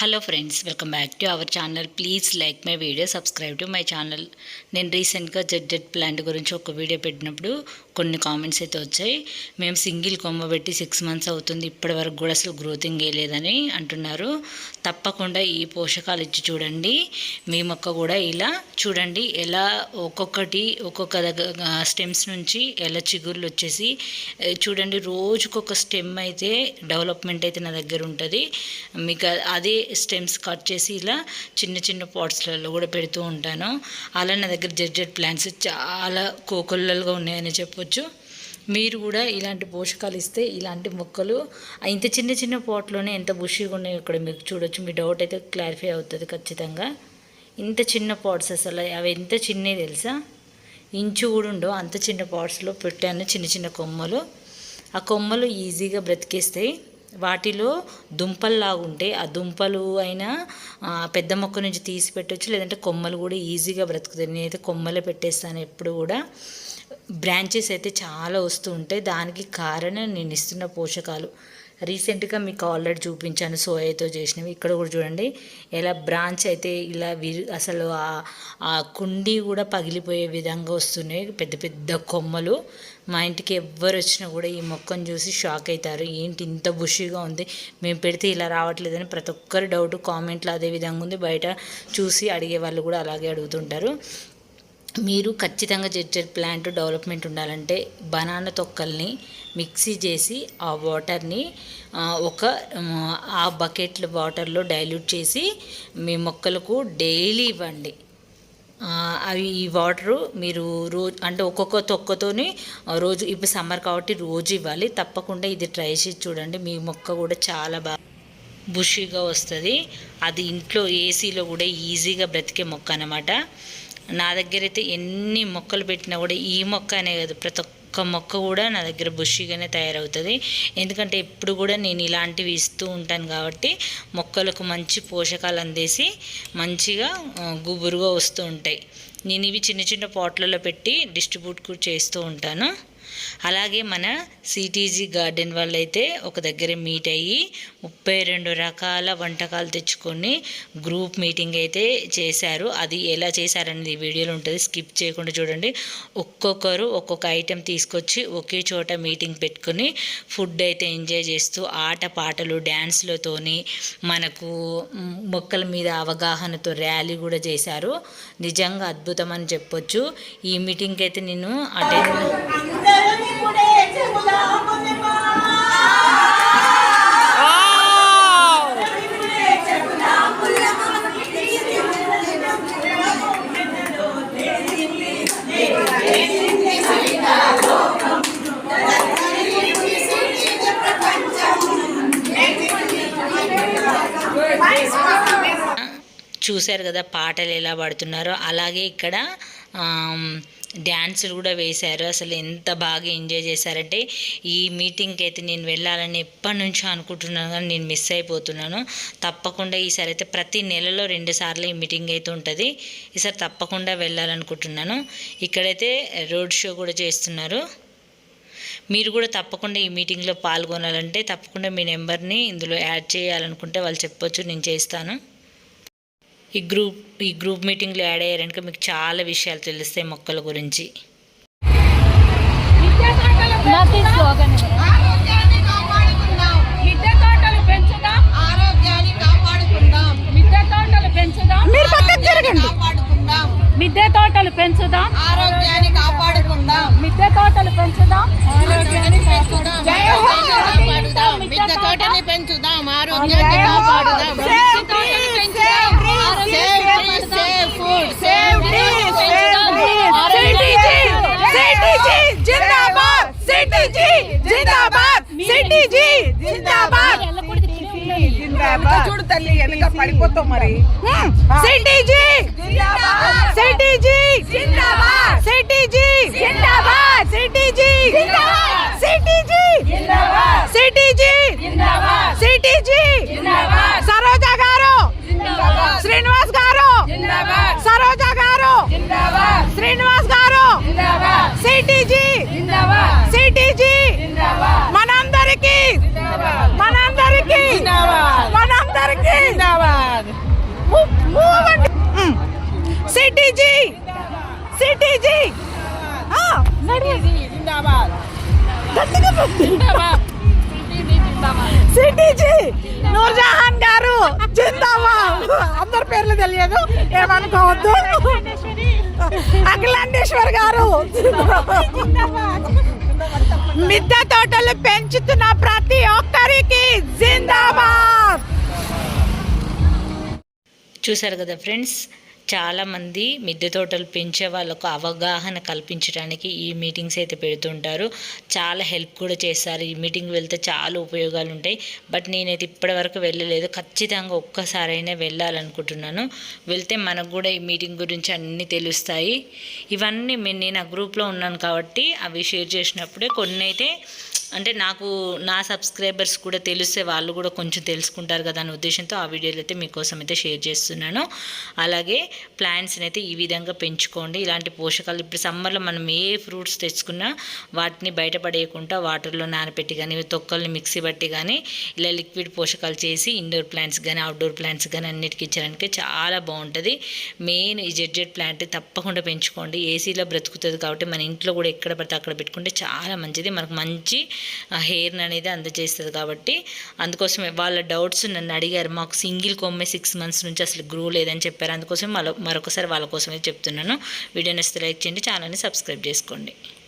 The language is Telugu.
Hello friends welcome back to our channel please like my video subscribe to my channel నేను రీసెంట్గా జెడ్ జెడ్ ప్లాంట్ గురించి ఒక వీడియో పెట్టినప్పుడు కొన్ని కామెంట్స్ అయితే వచ్చాయి. మేము సింగిల్ కొమ్మ పెట్టి సిక్స్ మంత్స్ అవుతుంది. ఇప్పటి వరకు కూడా అసలు గ్రోతింగ్ వేయలేదని అంటున్నారు. తప్పకుండా ఈ పోషకాలు ఇచ్చి చూడండి. మీ మొక్క కూడా ఇలా చూడండి. ఎలా ఒక్కొక్కటి ఒక్కొక్క దగ్గర స్టెమ్స్ నుంచి ఎలా చిగుర్లు వచ్చేసి చూడండి. రోజుకొక స్టెమ్ అయితే డెవలప్మెంట్ అయితే నా దగ్గర ఉంటుంది. మీకు అదే స్టెమ్స్ కట్ చేసి ఇలా చిన్న చిన్న పాట్స్లలో కూడా పెడుతూ ఉంటాను. అలా నా దగ్గర జడ్జెడ్ ప్లాంట్స్ చాలా కోకొల్లలుగా ఉన్నాయని చెప్పొచ్చు. మీరు కూడా ఇలాంటి పోషకాలు ఇస్తే ఇలాంటి మొక్కలు ఇంత చిన్న చిన్న పాట్లోనే ఎంత బుషిగా ఉన్నాయో ఇక్కడ మీకు చూడొచ్చు. మీ డౌట్ అయితే క్లారిఫై అవుతుంది ఖచ్చితంగా. ఇంత చిన్న పాట్స్ అసలు అవి ఎంత చిన్నవి తెలుసా? ఇంచు కూడా ఉండవు. అంత చిన్న పాట్స్లో పెట్టాను చిన్న చిన్న కొమ్మలు. ఆ కొమ్మలు ఈజీగా బ్రతికేస్తాయి. వాటిలో దుంపల్లాగా ఉంటాయి ఆ దుంపలు అయినా పెద్ద మొక్క నుంచి తీసి పెట్టవచ్చు లేదంటే కొమ్మలు కూడా ఈజీగా బ్రతుకుతాయి. నేనైతే కొమ్మలే పెట్టేస్తాను ఎప్పుడు కూడా. బ్రాంచెస్ అయితే చాలా వస్తూ ఉంటాయి. దానికి కారణం నేను ఇస్తున్న పోషకాలు. రీసెంట్గా మీకు ఆల్రెడీ చూపించాను సోయాతో చేసినవి. ఇక్కడ కూడా చూడండి. ఎలా బ్రాంచ్ అయితే ఇలా విరు అసలు ఆ- ఆ కుండీ కూడా పగిలిపోయే విధంగా వస్తున్నాయి. పెద్ద పెద్ద కొమ్మలు. మా ఇంటికి ఎవ్వరు వచ్చినా కూడా ఈ మొక్కను చూసి షాక్ అవుతారు. ఏంటి ఇంత బుషిగా ఉంది? మేము పెడితే ఇలా రావట్లేదని ప్రతి ఒక్కరి డౌట్ కామెంట్లు అదే విధంగా ఉంది. బయట చూసి అడిగే వాళ్ళు కూడా అలాగే అడుగుతుంటారు. మీరు ఖచ్చితంగా జెడ్జెడ్ ప్లాంట్ డెవలప్మెంట్ ఉండాలంటే బనానా తొక్కల్ని మిక్సీ చేసి ఆ వాటర్ని ఒక ఆ బకెట్ల వాటర్లో డైల్యూట్ చేసి మీ మొక్కలకు డైలీ ఇవ్వండి. అవి ఈ వాటరు మీరు రోజు అంటే ఒక్కొక్క తొక్కతోని రోజు ఇప్పుడు సమ్మర్ కాబట్టి రోజు ఇవ్వాలి. తప్పకుండా ఇది ట్రై చేసి చూడండి. మీ మొక్క కూడా చాలా బాగా బుషీగా వస్తుంది. అది ఇంట్లో ఏసీలో కూడా ఈజీగా బ్రతికే మొక్క అనమాట నా దగ్గర అయితే ఎన్ని మొక్కలు పెట్టినా కూడా ఈ మొక్క అనే కాదు ప్రతి ఒక్క మొక్క కూడా నా దగ్గర బుషిగానే తయారవుతుంది. ఎందుకంటే ఎప్పుడు కూడా నేను ఇలాంటివి ఇస్తూ ఉంటాను కాబట్టి మొక్కలకు మంచి పోషకాలు అందేసి మంచిగా గుబురుగా వస్తూ ఉంటాయి. నేను ఇవి చిన్న చిన్న పాట్లలో పెట్టి డిస్ట్రిబ్యూట్ కూడా చేస్తూ ఉంటాను. అలాగే మన సిటీజీ గార్డెన్ వాళ్ళు అయితే ఒక దగ్గర మీట్ అయ్యి ముప్పై రెండు రకాల వంటకాలు తెచ్చుకొని గ్రూప్ మీటింగ్ అయితే చేశారు. అది ఎలా చేశారనేది వీడియోలో ఉంటుంది. స్కిప్ చేయకుండా చూడండి. ఒక్కొక్కరు ఒక్కొక్క ఐటెం తీసుకొచ్చి ఒకే చోట మీటింగ్ పెట్టుకొని ఫుడ్ అయితే ఎంజాయ్ చేస్తూ ఆట పాటలు డ్యాన్స్లతోని మనకు మొక్కల మీద అవగాహనతో ర్యాలీ కూడా చేశారు. నిజంగా అద్భుతం అని చెప్పొచ్చు. ఈ మీటింగ్కి అయితే నేను అటెండ్ చూశారు కదా పాటలు ఎలా పాడుతున్నారో. అలాగే ఇక్కడ డ్యాన్సులు కూడా వేశారు. అసలు ఎంత బాగా ఎంజాయ్ చేశారంటే ఈ మీటింగ్కి అయితే నేను వెళ్ళాలని ఎప్పటి నుంచో అనుకుంటున్నాను కానీ నేను మిస్ అయిపోతున్నాను. తప్పకుండా ఈసారి అయితే ప్రతి నెలలో రెండు సార్లు ఈ మీటింగ్ అయితే ఉంటుంది. ఈసారి తప్పకుండా వెళ్ళాలనుకుంటున్నాను. ఇక్కడైతే రోడ్ షో కూడా చేస్తున్నారు. మీరు కూడా తప్పకుండా ఈ మీటింగ్లో పాల్గొనాలంటే తప్పకుండా మీ నెంబర్ని ఇందులో యాడ్ చేయాలనుకుంటే వాళ్ళు చెప్పొచ్చు నేను చేస్తాను. ఈ గ్రూప్ ఈ గ్రూప్ మీటింగ్లో యాడ్ అయ్యారనుక మీకు చాలా విషయాలు తెలుస్తాయి మొక్కల గురించి. పడిపోతావు మరి. సిటీజీ సిటీజీ జిందాబాద్! సిటీజీ జిందాబాద్! సిటీజీ జిందాబాద్! సిటీజీ జిందాబాద్! సిటీజీ జిందాబాద్! సిటీజీ జిందాబాద్! సరోజ గారు! శ్రీనివాస్ గారు! సరోజ గారు! శ్రీనివాస్ గారు! సిటీజీ సిటీజీ నూర్జహాన్ గారు. జిందాబాద్. అందరి పేర్లు తెలియదు. ఏమనుకోవద్దు. అఖిలాండేశ్వర్ గారు. మిద్దె తోటలు పెంచుతున్న ప్రతి ఒక్కరికి జిందాబాద్. చూసారు కదా ఫ్రెండ్స్ చాలామంది మిద్దె తోటలు పెంచే వాళ్ళకు అవగాహన కల్పించడానికి ఈ మీటింగ్స్ అయితే పెడుతుంటారు. చాలా హెల్ప్ కూడా చేస్తారు. ఈ మీటింగ్ వెళ్తే చాలా ఉపయోగాలు ఉంటాయి. బట్ నేనైతే ఇప్పటివరకు వెళ్ళలేదు. ఖచ్చితంగా ఒక్కసారైనా వెళ్ళాలనుకుంటున్నాను. వెళ్తే మనకు కూడా ఈ మీటింగ్ గురించి అన్నీ తెలుస్తాయి. ఇవన్నీ నేను ఆ గ్రూప్లో ఉన్నాను కాబట్టి అవి షేర్ చేసినప్పుడే కొన్ని అయితే అంటే నాకు నా సబ్స్క్రైబర్స్ కూడా తెలిస్తే వాళ్ళు కూడా కొంచెం తెలుసుకుంటారు కదా అనే ఉద్దేశంతో ఆ వీడియోలు అయితే మీకోసం అయితే షేర్ చేస్తున్నాను. అలాగే ప్లాంట్స్ని అయితే ఈ విధంగా పెంచుకోండి. ఇలాంటి పోషకాలు ఇప్పుడు సమ్మర్లో మనం ఏ ఫ్రూట్స్ తెచ్చుకున్నా వాటిని బయటపడేయకుండా వాటర్లో నానబెట్టి కానీ తొక్కల్ని మిక్సీ బట్టి కానీ ఇలా లిక్విడ్ పోషకాలు చేసి ఇండోర్ ప్లాంట్స్ కానీ అవుట్డోర్ ప్లాంట్స్ కానీ అన్నిటికీ ఇచ్చడానికి చాలా బాగుంటుంది. మెయిన్ ఈ జెడ్జెడ్ ప్లాంట్ తప్పకుండా పెంచుకోండి. ఏసీలో బ్రతుకుతుంది కాబట్టి మన ఇంట్లో కూడా ఎక్కడ పడితే అక్కడ పెట్టుకుంటే చాలా మంచిది. మనకు మంచి హెయిర్ని అనేది అందజేస్తుంది కాబట్టి అందుకోసమే వాళ్ళ డౌట్స్ నన్ను అడిగారు. మాకు సింగిల్ కొమ్మే సిక్స్ మంత్స్ నుంచి అసలు గ్రో లేదని చెప్పారు. అందుకోసం మరొకసారి వాళ్ళ కోసమే చెప్తున్నాను. వీడియో నచ్చితే లైక్ చేయండి ఛానల్ని సబ్స్క్రైబ్ చేసుకోండి.